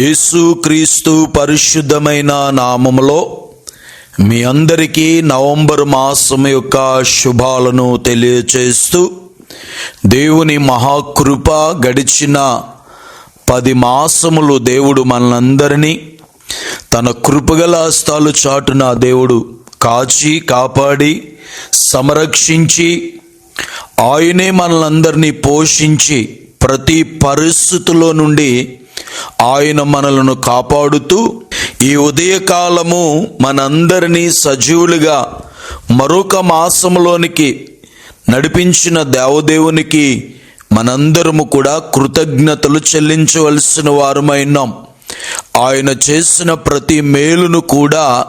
యేసుక్రీస్తు పరిశుద్ధమైన నామములో మీ అందరికీ నవంబర్ మాసం యొక్క శుభాలను తెలియచేస్తూ దేవుని మహాకృప గడిచిన పది మాసములు దేవుడు మనందరినీ తన కృపగల హస్తాలు చాటున దేవుడు కాచి కాపాడి సంరక్షించి ఆయనే మనలందరినీ పోషించి ప్రతి పరిస్థితుల్లో నుండి ఆయన మనలను కాపాడుతూ ఈ ఉదయకాలము మనందరినీ సజీవులుగా మరొక మాసంలోనికి నడిపించిన దేవదేవునికి మనందరము కూడా కృతజ్ఞతలు చెల్లించవలసిన వారమైనాం ఆయన చేసిన ప్రతి మేలును కూడా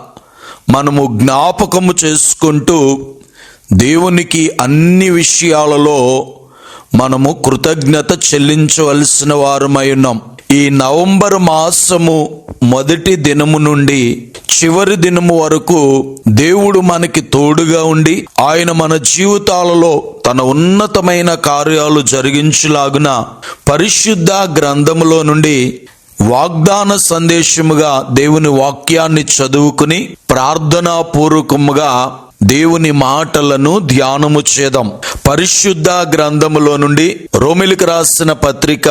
మనము జ్ఞాపకము చేసుకుంటూ దేవునికి అన్ని విషయాలలో మనము కృతజ్ఞత చెల్లించవలసిన వారమై ఉన్నాం. ఈ నవంబర్ మాసము మొదటి దినము నుండి చివరి దినము వరకు దేవుడు మనకి తోడుగా ఉండి ఆయన మన జీవితాలలో తన ఉన్నతమైన కార్యాలు జరిగించులాగున పరిశుద్ధ గ్రంథములో నుండి వాగ్దాన సందేశముగా దేవుని వాక్యాన్ని చదువుకుని ప్రార్థనా పూర్వకముగా దేవుని మాటలను ధ్యానము చేద్దాం. పరిశుద్ధ గ్రంథములో నుండి రోమిలికి రాసిన పత్రిక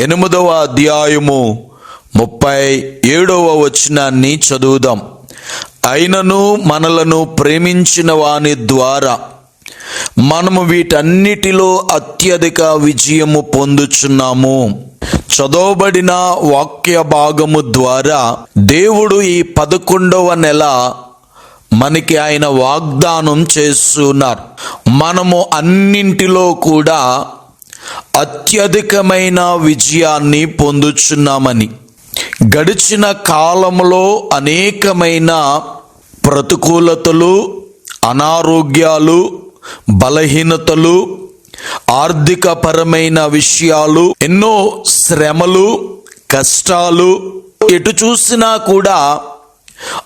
ఎనిమిదవ అధ్యాయము ముప్పై ఏడవ వచనాన్ని చదువుదాం. అయినను మనలను ప్రేమించిన వాని ద్వారా మనము వీటన్నిటిలో అత్యధిక విజయము పొందుచున్నాము. చదవబడిన వాక్య భాగము ద్వారా దేవుడు ఈ పదకొండవ నెల మనకి ఆయన వాగ్దానం చేస్తున్నారు. మనము అన్నింటిలో కూడా అత్యధికమైన విజయాన్ని పొందుచున్నామని. గడిచిన కాలంలో అనేకమైన ప్రతికూలతలు అనారోగ్యాలు బలహీనతలు ఆర్థికపరమైన విషయాలు ఎన్నో శ్రమలు కష్టాలు ఎటు చూసినా కూడా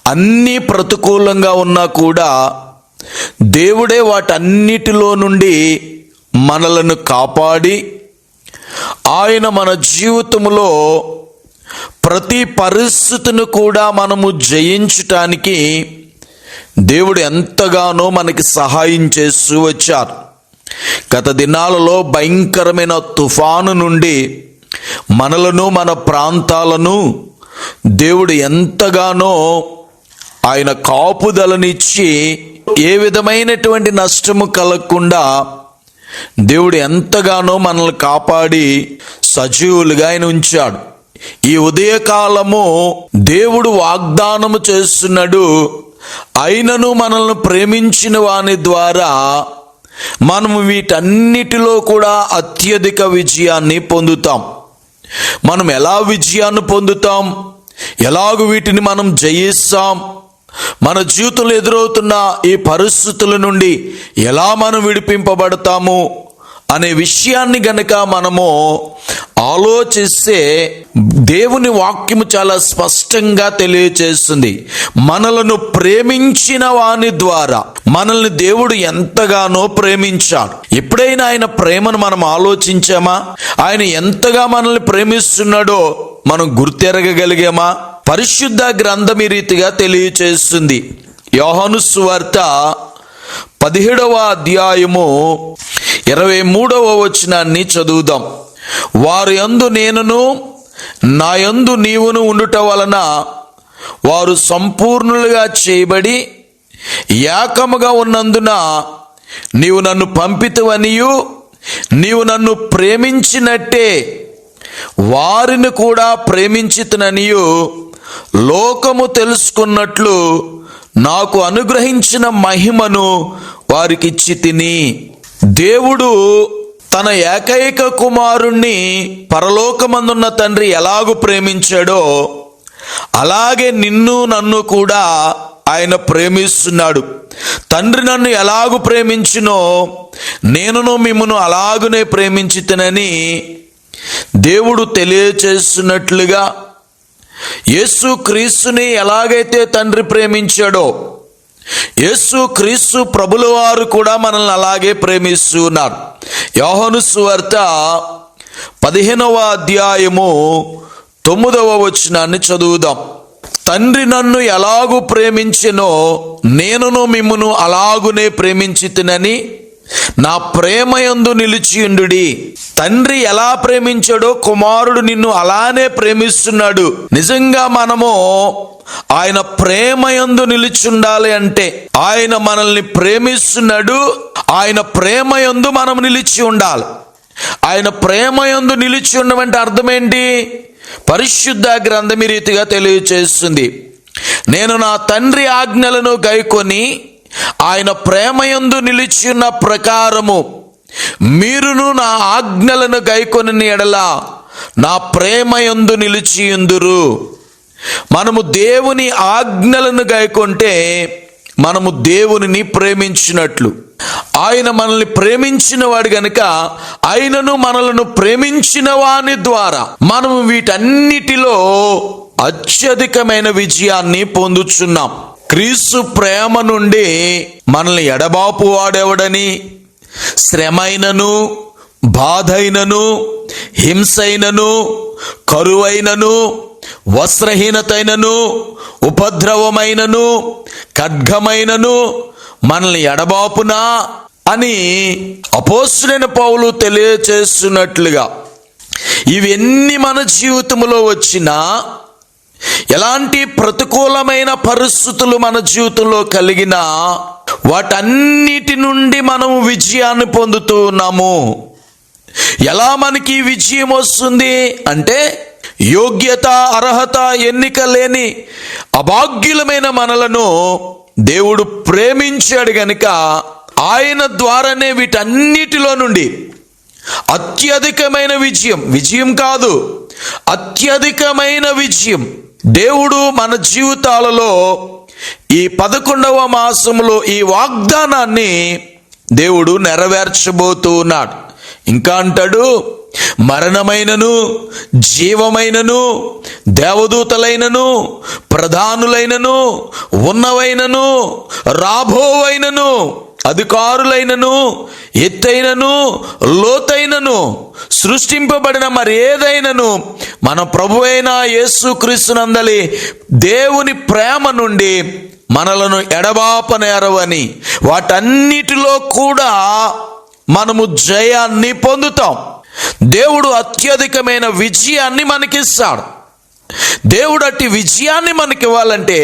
అన్నీ ప్రతికూలంగా ఉన్నా కూడా దేవుడే వాటన్నిటిలో నుండి మనలను కాపాడి ఆయన మన జీవితంలో ప్రతి పరిస్థితిని కూడా మనము జయించటానికి దేవుడు ఎంతగానో మనకి సహాయం చేస్తూ వచ్చారు. గత దినాలలో భయంకరమైన తుఫాను నుండి మనలను మన ప్రాంతాలను దేవుడు ఎంతగానో ఆయన కాపుదలనిచ్చి ఏ విధమైనటువంటి నష్టము కలగకుండా దేవుడు ఎంతగానో మనల్ని కాపాడి సజీవులుగా ఆయన ఉంచాడు. ఈ ఉదయకాలము దేవుడు వాగ్దానము చేస్తున్నాడు. అయినను మనల్ని ప్రేమించిన వాని ద్వారా మనము వీటన్నిటిలో కూడా అత్యధిక విజయాన్ని పొందుతాం. మనం ఎలా విజయాన్ని పొందుతాం? ఎలాగ వీటిని మనం జయిస్తాం? మన జీవితంలో ఎదురవుతున్న ఈ పరిస్థితుల నుండి ఎలా మనం విడిపింపబడతాము అనే విషయాన్ని గనక మనము ఆలోచిస్తే దేవుని వాక్యము చాలా స్పష్టంగా తెలియచేస్తుంది. మనలను ప్రేమించిన వాని ద్వారా మనల్ని దేవుడు ఎంతగానో ప్రేమించాడు. ఎప్పుడైనా ఆయన ప్రేమను మనం ఆలోచించామా? ఆయన ఎంతగా మనల్ని ప్రేమిస్తున్నాడో మనం గుర్తెరగగలిగామా? పరిశుద్ధ గ్రంథం ఈ రీతిగా తెలియచేస్తుంది. యోహాను సువార్త పదిహేడవ అధ్యాయము ఇరవై మూడవ వచనాన్ని చదువుదాం. వారి యందు నేనును నా యందు నీవును ఉండుట వలన వారు సంపూర్ణులుగా చేయబడి ఏకముగా ఉన్నందున నీవు నన్ను పంపితవనియు నీవు నన్ను ప్రేమించినట్టే వారిని కూడా ప్రేమించితననియు. లోకము తెలుసుకున్నట్లు నాకు అనుగ్రహించిన మహిమను వారికిచ్చి తిని దేవుడు తన ఏకైక కుమారుణ్ణి పరలోకమందున్న తండ్రి ఎలాగూ ప్రేమించాడో అలాగే నిన్ను నన్ను కూడా ఆయన ప్రేమిస్తున్నాడు. తండ్రి నన్ను ఎలాగు ప్రేమించినో నేనును మిమ్మను అలాగునే ప్రేమించితనని దేవుడు తెలియచేస్తున్నట్లుగా యేసు క్రీస్తుని ఎలాగైతే తండ్రి ప్రేమించాడో యేసు క్రీస్తు ప్రభుల వారు కూడా మనల్ని అలాగే ప్రేమిస్తూ ఉన్నారు. యోహను సువార్త పదిహేనవ అధ్యాయము తొమ్మిదవ వచనాన్ని చదువుదాం. తండ్రి నన్ను ఎలాగు ప్రేమించినో నేనును మిమ్మును అలాగునే ప్రేమించి తినని నా ప్రేమయందు నిలిచియుండుడి తండ్రి ఎలా ప్రేమించాడో కుమారుడు నిన్ను అలానే ప్రేమిస్తున్నాడు. నిజంగా మనము ఆయన ప్రేమయందు నిలిచుండాలి అంటే ఆయన మనల్ని ప్రేమిస్తున్నాడు. ఆయన ప్రేమయందు మనం నిలిచి ఉండాలి. ఆయన ప్రేమయందు నిలిచి ఉండమంటే అర్థమేంటి? పరిశుద్ధ గ్రంథమి రీతిగా తెలియచేస్తుంది. నేను నా తండ్రి ఆజ్ఞలను గైకొని ఆయన ప్రేమయందు నిలిచి ఉన్న ప్రకారము మీరును నా ఆజ్ఞలను గైకొని ఎడల నా ప్రేమయందు నిలిచియుందురు మనము దేవుని ఆజ్ఞలను గైకొంటే మనము దేవునిని ప్రేమించినట్లు. ఆయన మనల్ని ప్రేమించిన వాడు గనుక ఆయనను మనలను ప్రేమించిన వాని ద్వారా మనము వీటన్నిటిలో అత్యధికమైన విజయాన్ని పొందుచున్నాం. క్రీస్తు ప్రేమ నుండి మనల్ని ఎడబాపు వాడేవడని? శ్రమైనను బాధైనను హింసైనను కరువైనను వస్త్రహీనతైనను ఉపద్రవమైనను ఖడ్గమైనను మనల్ని ఎడబాపునా అని అపోస్తుడైన పౌలు తెలియచేస్తున్నట్లుగా ఇవన్నీ మన జీవితంలో వచ్చినా ఎలాంటి ప్రతికూలమైన పరిస్థితులు మన జీవితంలో కలిగినా వాటన్నిటి నుండి మనము విజయాన్ని పొందుతూ ఉన్నాము. ఎలా మనకి విజయం వస్తుంది అంటే యోగ్యత అర్హత ఎన్నిక లేని అభాగ్యులమైన మనలను దేవుడు ప్రేమించాడు గనుక ఆయన ద్వారానే వీటన్నిటిలో నుండి అత్యధికమైన విజయం విజయం కాదు అత్యధికమైన విజయం దేవుడు మన జీవితాలలో ఈ పదకొండవ మాసంలో ఈ వాగ్దానాన్ని దేవుడు నెరవేర్చబోతూ ఉన్నాడు. ఇంకా అంటాడు మరణమైనను జీవమైనను దేవదూతలైనను ప్రధానులైనను ఉన్నవైనను రాబోవైనను అధికారులైనను ఎత్తైనను లోతైనను సృష్టింపబడిన మరి ఏదైనను మన ప్రభు అయిన యేసుక్రీస్తునందలి దేవుని ప్రేమ నుండి మనలను ఎడబాపనేరవని వాటన్నిటిలో కూడా మనము జయాన్ని పొందుతాం. దేవుడు అత్యధికమైన విజయాన్ని మనకిస్తాడు. దేవుడు అట్టి విజయాన్ని మనకి ఇవ్వాలంటే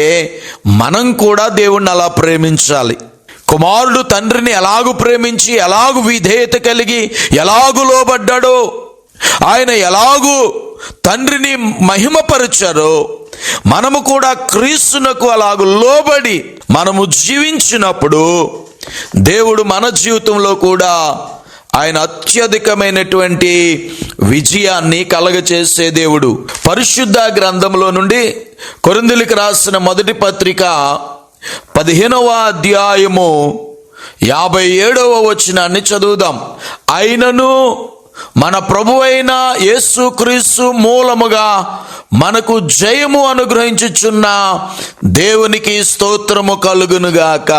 మనం కూడా దేవుణ్ణి అలా ప్రేమించాలి. కుమారుడు తండ్రిని ఎలాగు ప్రేమించి ఎలాగు విధేయత కలిగి ఎలాగు లోబడ్డాడో ఆయన ఎలాగు తండ్రిని మహిమపరిచారో మనము కూడా క్రీస్తునకు అలాగు లోబడి మనము జీవించినప్పుడు దేవుడు మన జీవితంలో కూడా ఆయన అత్యధికమైనటువంటి విజయాన్ని కలగచేసే దేవుడు. పరిశుద్ధ గ్రంథంలో నుండి కొరిందులకు రాసిన మొదటి పత్రిక పదిహేనవ అధ్యాయము యాభై ఏడవ వచనాన్ని చదువుదాం. అయినను మన ప్రభు అయిన యేసుక్రీస్తు మూలముగా మనకు జయము అనుగ్రహించుచున్న దేవునికి స్తోత్రము కలుగునుగాక.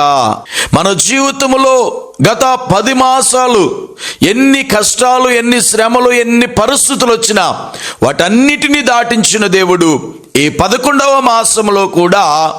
మన జీవితములో గత పది మాసాలు ఎన్ని కష్టాలు ఎన్ని శ్రమలు ఎన్ని పరిస్థితులు వచ్చినా వాటన్నిటినీ దాటించిన దేవుడు ఈ పదకొండవ మాసంలో కూడా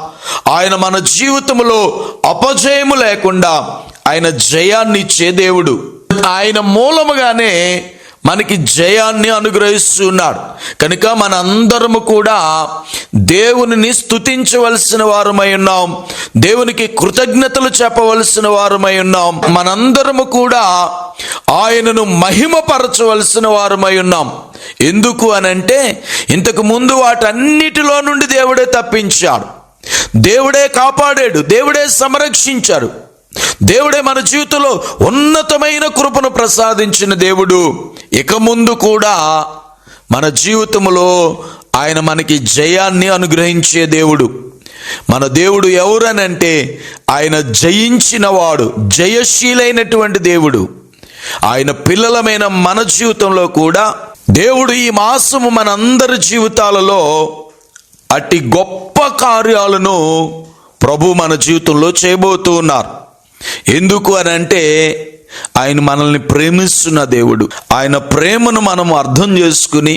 ఆయన మన జీవితంలో అపజయము లేకుండా ఆయన జయాన్ని ఇచ్చే దేవుడు. ఆయన మూలముగానే మనకి జయాన్ని అనుగ్రహిస్తున్నాడు. కనుక మనందరము కూడా దేవునిని స్తుతించవలసిన వారమై ఉన్నాం. దేవునికి కృతజ్ఞతలు చెప్పవలసిన వారమై ఉన్నాం. మనందరము కూడా ఆయనను మహిమపరచవలసిన వారమై ఉన్నాం. ఎందుకు అనంటే ఇంతకు ముందు వాటన్నిటిలో నుండి దేవుడే తప్పించాడు. దేవుడే కాపాడాడు. దేవుడే సంరక్షించాడు. దేవుడే మన జీవితంలో ఉన్నతమైన కృపను ప్రసాదించిన దేవుడు. ఇక ముందు కూడా మన జీవితంలో ఆయన మనకి జయాన్ని అనుగ్రహించే దేవుడు. మన దేవుడు ఎవరనంటే ఆయన జయించినవాడు జయశీలైనటువంటి దేవుడు. ఆయన పిల్లలమైన మన జీవితంలో కూడా దేవుడు ఈ మాసము మనందరి జీవితాలలో అట్టి గొప్ప కార్యాలను ప్రభు మన జీవితంలో చేయబోతూ ఉన్నారు. ఎందుకు అని అంటే ఆయన మనల్ని ప్రేమిస్తున్న దేవుడు. ఆయన ప్రేమను మనం అర్థం చేసుకుని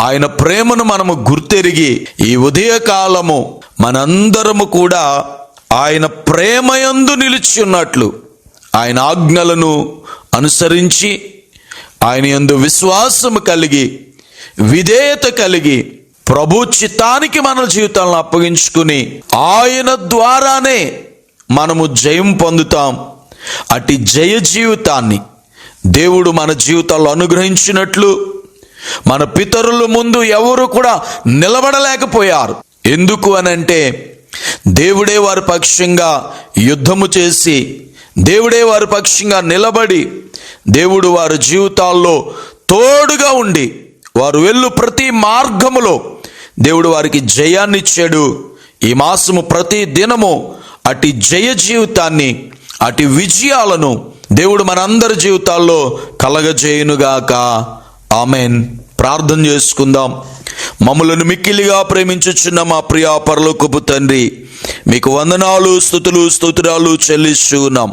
ఆయన ప్రేమను మనము గుర్తెరిగి ఈ ఉదయకాలము మనందరము కూడా ఆయన ప్రేమయందు నిలిచి ఉన్నట్లు ఆయన ఆజ్ఞలను అనుసరించి ఆయన యందు విశ్వాసము కలిగి విధేయత కలిగి ప్రభు చిత్తానికి మన జీవితాలను అప్పగించుకుని ఆయన ద్వారానే మనము జయం పొందుతాం. అటు జయ జీవితాన్ని దేవుడు మన జీవితాల్లో అనుగ్రహించినట్లు మన పితరుల ముందు ఎవరు కూడా నిలబడలేకపోయారు. ఎందుకు అనంటే దేవుడే వారి పక్షంగా యుద్ధము చేసి దేవుడే వారి పక్షంగా నిలబడి దేవుడు వారి జీవితాల్లో తోడుగా ఉండి వారు వెళ్ళు ప్రతి మార్గములో దేవుడు వారికి జయాన్నిచ్చాడు. ఈ మాసము ప్రతి దినము అటు జయ జీవితాన్ని అటు విజయాలను దేవుడు మనందరి జీవితాల్లో కలగజేయునుగాక. ఆమెన్. ప్రార్థన చేసుకుందాం. మమ్మలను మిక్కిలిగా ప్రేమించుచున్న మా ప్రియా పరలోకపు తండ్రి మీకు వందనాలు స్థుతులు స్తోత్రాలు చెల్లిస్తున్నాం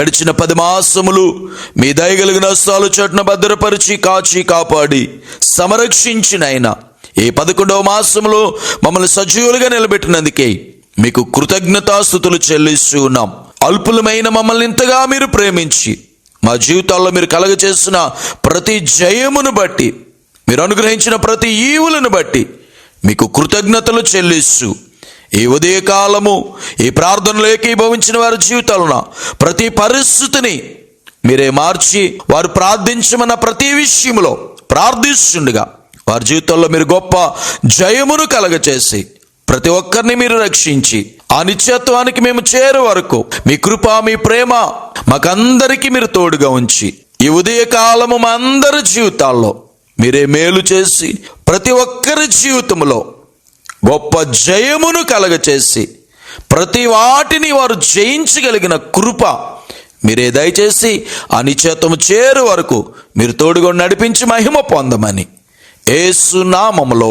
గడిచిన పది మాసములు మీ దయగలిగిన స్థాలు చట్న భద్రపరిచి కాచి కాపాడి సంరక్షించినైనా ఈ పదకొండవ మాసంలో మమ్మల్ని సజీవులుగా నిలబెట్టినందుకే మీకు కృతజ్ఞతాస్థుతులు చెల్లిస్తూ ఉన్నాం. అల్పులమైన మమ్మల్ని ఇంతగా మీరు ప్రేమించి మా జీవితాల్లో మీరు కలగచేసిన ప్రతి జయమును బట్టి మీరు అనుగ్రహించిన ప్రతి ఈవులను బట్టి మీకు కృతజ్ఞతలు చెల్లిస్తూ ఈ ఉదయకాలము ఈ ప్రార్థనలు ఏకీభవించిన వారి జీవితాలున ప్రతి పరిస్థితిని మీరే మార్చి వారు ప్రార్థించమన్న ప్రతి విషయంలో ప్రార్థిస్తుండగా వారి జీవితంలో మీరు గొప్ప జయమును కలగచేసి ప్రతి ఒక్కరిని మీరు రక్షించి ఆ నిత్యత్వానికి మేము చేరే వరకు మీ కృప మీ ప్రేమ మాకందరికీ మీరు తోడుగా ఉంచి ఈ ఉదయకాలము మా అందరి జీవితాల్లో మీరే మేలు చేసి ప్రతి ఒక్కరి జీవితంలో గొప్ప జయమును కలగచేసి ప్రతి వాటిని వారు జయించగలిగిన కృప మీరే దయచేసి ఆ నిశ్చేతము చేరు వరకు మీరు తోడుగా నడిపించి మహిమ పొందమని ఏసునామములో